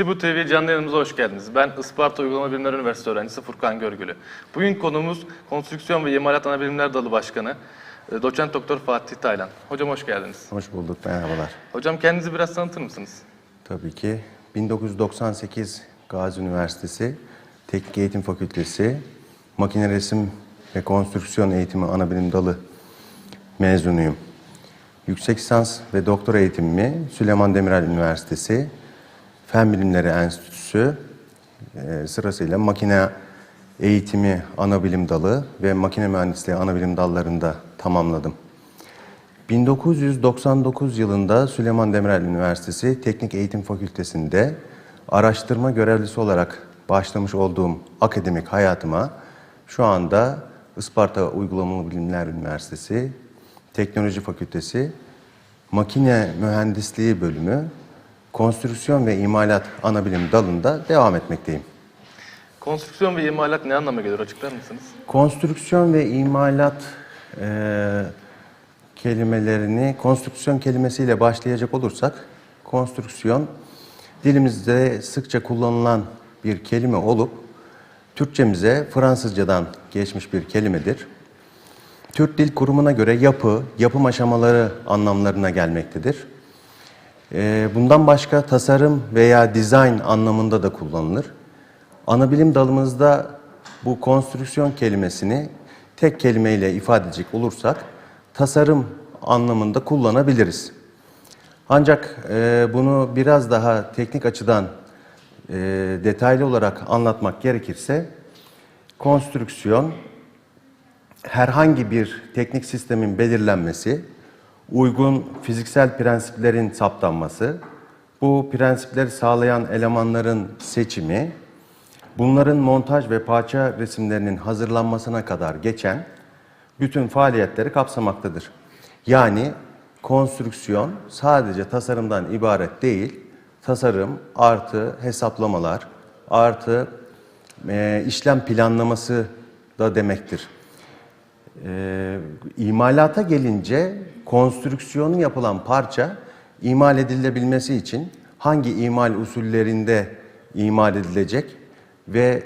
Sibu TV canlı yayınımıza hoş geldiniz. Ben Isparta Uygulama Bilimleri Üniversitesi öğrencisi Furkan Görgülü. Bugün konumuz Konstrüksiyon ve İmalat Anabilimler Dalı Başkanı e, Doçent Doktor Fatih Taylan. Hocam hoş geldiniz. Hoş bulduk, merhabalar. Hocam kendinizi biraz tanıtır mısınız? Tabii ki 1998 Gazi Üniversitesi Teknik Eğitim Fakültesi Makine Resim ve Konstrüksiyon Eğitimi Anabilim Dalı mezunuyum. Yüksek lisans ve doktora eğitimimi Süleyman Demirel Üniversitesi Fen Bilimleri Enstitüsü e, sırasıyla makine eğitimi anabilim dalı ve makine mühendisliği anabilim dallarında tamamladım. 1999 yılında Süleyman Demirel Üniversitesi Teknik Eğitim Fakültesi'nde araştırma görevlisi olarak başlamış olduğum akademik hayatıma şu anda Isparta Uygulamalı Bilimler Üniversitesi Teknoloji Fakültesi Makine Mühendisliği Bölümü Konstrüksiyon ve İmalat Anabilim dalında devam etmekteyim. Konstrüksiyon ve imalat ne anlama gelir açıklar mısınız? Konstrüksiyon ve imalat eee, kelimelerini, konstrüksiyon kelimesiyle başlayacak olursak, konstrüksiyon dilimizde sıkça kullanılan bir kelime olup, Türkçemize Fransızcadan geçmiş bir kelimedir. Türk Dil Kurumu'na göre yapı, yapım aşamaları anlamlarına gelmektedir. Ee, Bundan başka tasarım veya dizayn anlamında da kullanılır. Anabilim dalımızda bu konstrüksiyon kelimesini tek kelimeyle ifade edecek olursak tasarım anlamında kullanabiliriz. Ancak e, bunu biraz daha teknik açıdan e, detaylı olarak anlatmak gerekirse konstrüksiyon herhangi bir teknik sistemin belirlenmesi, uygun fiziksel prensiplerin saptanması, bu prensipleri sağlayan elemanların seçimi, bunların montaj ve parça resimlerinin hazırlanmasına kadar geçen bütün faaliyetleri kapsamaktadır. Yani konstrüksiyon sadece tasarımdan ibaret değil, tasarım artı hesaplamalar artı e, işlem planlaması da demektir. Ee, imalata gelince konstrüksiyonu yapılan parça imal edilebilmesi için hangi imal usullerinde imal edilecek ve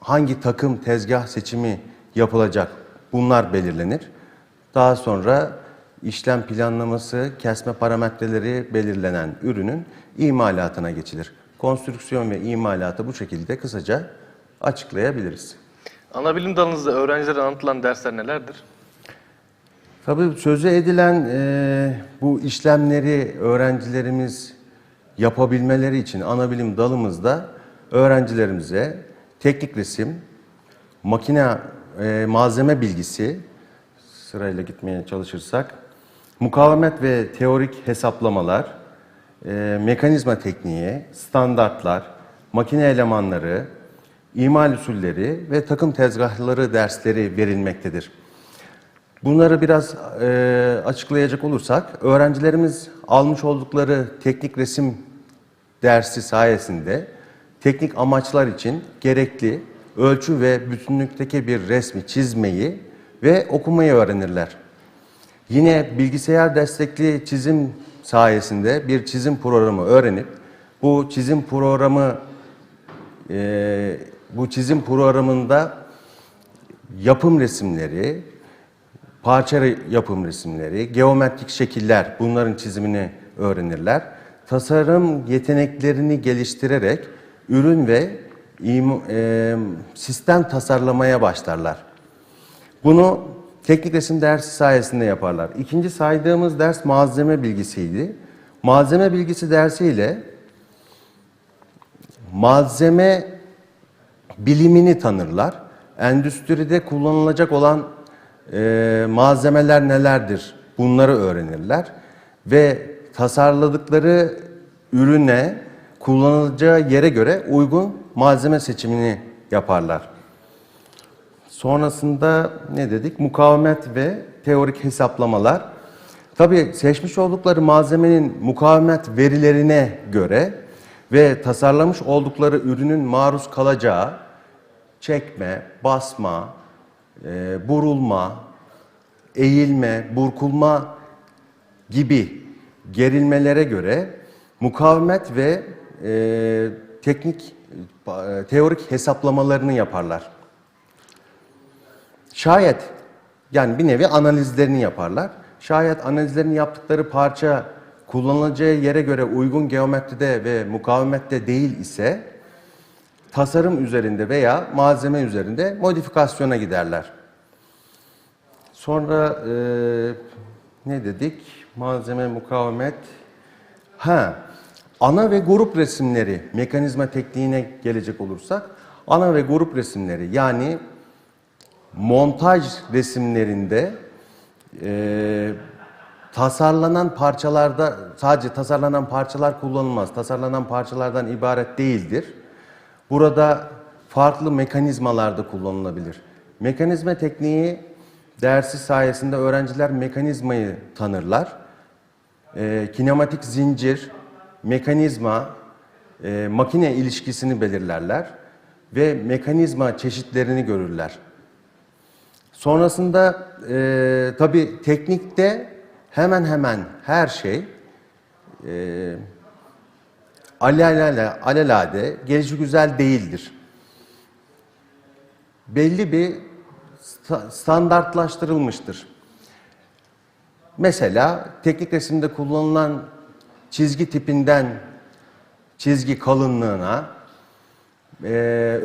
hangi takım tezgah seçimi yapılacak bunlar belirlenir. Daha sonra işlem planlaması, kesme parametreleri belirlenen ürünün imalatına geçilir. Konstrüksiyon ve imalatı bu şekilde kısaca açıklayabiliriz. Anabilim dalınızda öğrencilere anlatılan dersler nelerdir? Tabii sözü edilen e, bu işlemleri öğrencilerimiz yapabilmeleri için anabilim dalımızda öğrencilerimize teknik resim, makine e, malzeme bilgisi sırayla gitmeye çalışırsak, mukavemet ve teorik hesaplamalar, e, mekanizma tekniği, standartlar, makine elemanları, imal usulleri ve takım tezgahları dersleri verilmektedir. Bunları biraz e, açıklayacak olursak, öğrencilerimiz almış oldukları teknik resim dersi sayesinde teknik amaçlar için gerekli ölçü ve bütünlükteki bir resmi çizmeyi ve okumayı öğrenirler. Yine bilgisayar destekli çizim sayesinde bir çizim programı öğrenip bu çizim programı e, bu çizim programında yapım resimleri, parça yapım resimleri, geometrik şekiller bunların çizimini öğrenirler. Tasarım yeteneklerini geliştirerek ürün ve e, sistem tasarlamaya başlarlar. Bunu teknik resim dersi sayesinde yaparlar. İkinci saydığımız ders malzeme bilgisiydi. Malzeme bilgisi dersiyle malzeme bilimini tanırlar. Endüstride kullanılacak olan e, malzemeler nelerdir bunları öğrenirler. Ve tasarladıkları ürüne kullanılacağı yere göre uygun malzeme seçimini yaparlar. Sonrasında ne dedik? Mukavemet ve teorik hesaplamalar. Tabii seçmiş oldukları malzemenin mukavemet verilerine göre ve tasarlamış oldukları ürünün maruz kalacağı çekme, basma, e, burulma, eğilme, burkulma gibi gerilmelere göre mukavemet ve e, teknik, e, teorik hesaplamalarını yaparlar. Şayet yani bir nevi analizlerini yaparlar. Şayet analizlerini yaptıkları parça kullanılacağı yere göre uygun geometride ve mukavemette değil ise tasarım üzerinde veya malzeme üzerinde modifikasyona giderler. Sonra e, ne dedik? Malzeme, mukavemet. Ha, ana ve grup resimleri, mekanizma tekniğine gelecek olursak, ana ve grup resimleri yani montaj resimlerinde e, tasarlanan parçalarda sadece tasarlanan parçalar kullanılmaz. Tasarlanan parçalardan ibaret değildir. Burada farklı mekanizmalarda kullanılabilir. Mekanizma tekniği dersi sayesinde öğrenciler mekanizmayı tanırlar. E, kinematik zincir, mekanizma, e, makine ilişkisini belirlerler ve mekanizma çeşitlerini görürler. Sonrasında e, tabi teknikte hemen hemen her şey e, alelade, alelade gelişi güzel değildir. Belli bir sta- standartlaştırılmıştır. Mesela teknik resimde kullanılan çizgi tipinden çizgi kalınlığına, ee,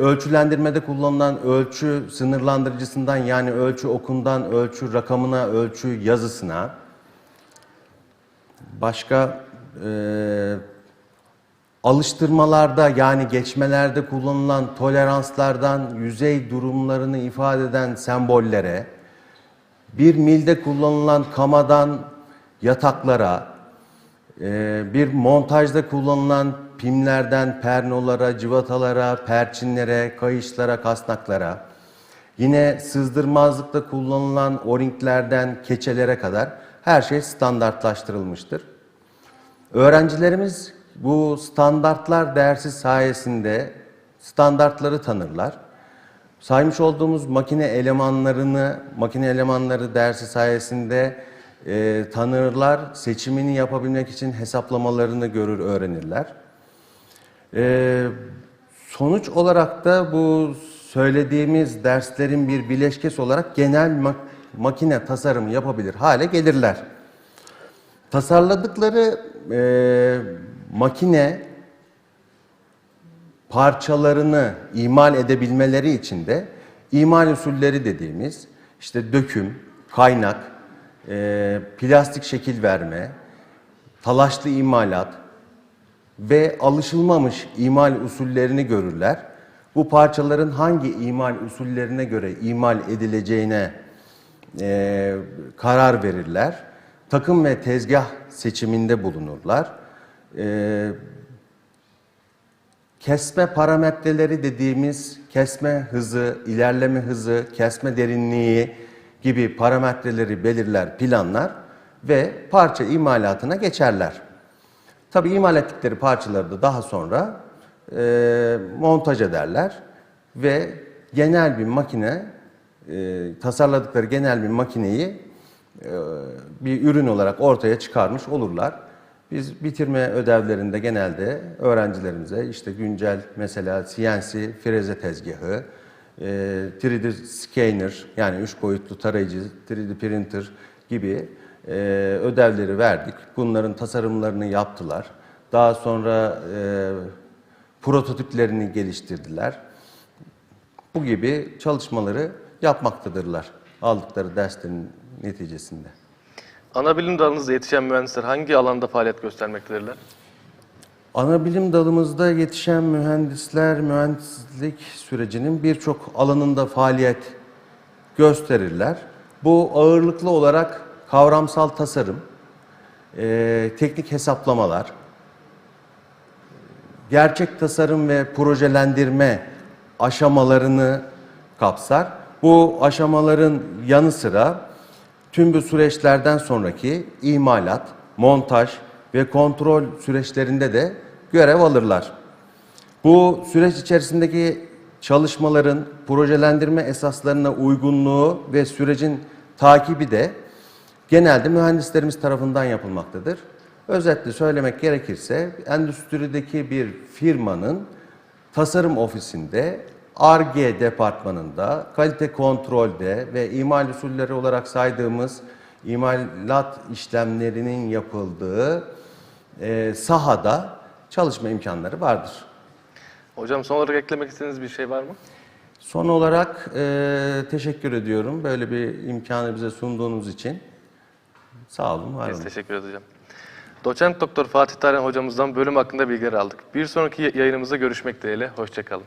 ölçülendirmede kullanılan ölçü sınırlandırıcısından yani ölçü okundan ölçü rakamına, ölçü yazısına, başka e, alıştırmalarda yani geçmelerde kullanılan toleranslardan yüzey durumlarını ifade eden sembollere, bir milde kullanılan kamadan yataklara, ee, bir montajda kullanılan pimlerden pernolara, civatalara, perçinlere, kayışlara, kasnaklara, yine sızdırmazlıkta kullanılan o-ringlerden keçelere kadar her şey standartlaştırılmıştır. Öğrencilerimiz bu standartlar dersi sayesinde standartları tanırlar. Saymış olduğumuz makine elemanlarını, makine elemanları dersi sayesinde e, tanırlar, seçimini yapabilmek için hesaplamalarını görür, öğrenirler. E, sonuç olarak da bu söylediğimiz derslerin bir bileşkesi olarak genel makine tasarımı yapabilir hale gelirler. Tasarladıkları e, makine parçalarını imal edebilmeleri için de imal usulleri dediğimiz işte döküm, kaynak, e, plastik şekil verme, talaşlı imalat ve alışılmamış imal usullerini görürler. Bu parçaların hangi imal usullerine göre imal edileceğine e, karar verirler. Takım ve tezgah seçiminde bulunurlar. E, Kesme parametreleri dediğimiz kesme hızı, ilerleme hızı, kesme derinliği gibi parametreleri belirler, planlar ve parça imalatına geçerler. Tabi imal ettikleri parçaları da daha sonra e, montaj ederler ve genel bir makine, e, tasarladıkları genel bir makineyi e, bir ürün olarak ortaya çıkarmış olurlar. Biz bitirme ödevlerinde genelde öğrencilerimize işte güncel mesela CNC freze tezgahı, e, 3D scanner yani üç boyutlu tarayıcı, 3D printer gibi e, ödevleri verdik. Bunların tasarımlarını yaptılar. Daha sonra e, prototiplerini geliştirdiler. Bu gibi çalışmaları yapmaktadırlar aldıkları derslerin neticesinde. Ana bilim dalınızda yetişen mühendisler hangi alanda faaliyet göstermektedirler? Ana bilim dalımızda yetişen mühendisler mühendislik sürecinin birçok alanında faaliyet gösterirler. Bu ağırlıklı olarak kavramsal tasarım, eee, teknik hesaplamalar, gerçek tasarım ve projelendirme aşamalarını kapsar. Bu aşamaların yanı sıra tüm bu süreçlerden sonraki imalat, montaj ve kontrol süreçlerinde de görev alırlar. Bu süreç içerisindeki çalışmaların projelendirme esaslarına uygunluğu ve sürecin takibi de genelde mühendislerimiz tarafından yapılmaktadır. Özetle söylemek gerekirse endüstrideki bir firmanın tasarım ofisinde, ARGE departmanında, kalite kontrolde ve imal usulleri olarak saydığımız imalat işlemlerinin yapıldığı e, sahada çalışma imkanları vardır. Hocam son olarak eklemek istediğiniz bir şey var mı? Son olarak e, teşekkür ediyorum böyle bir imkanı bize sunduğunuz için. Sağ olun, var Biz olun. teşekkür edeceğim. Doçent Doktor Fatih Taylan hocamızdan bölüm hakkında bilgiler aldık. Bir sonraki yayınımızda görüşmek dileğiyle. Hoşçakalın.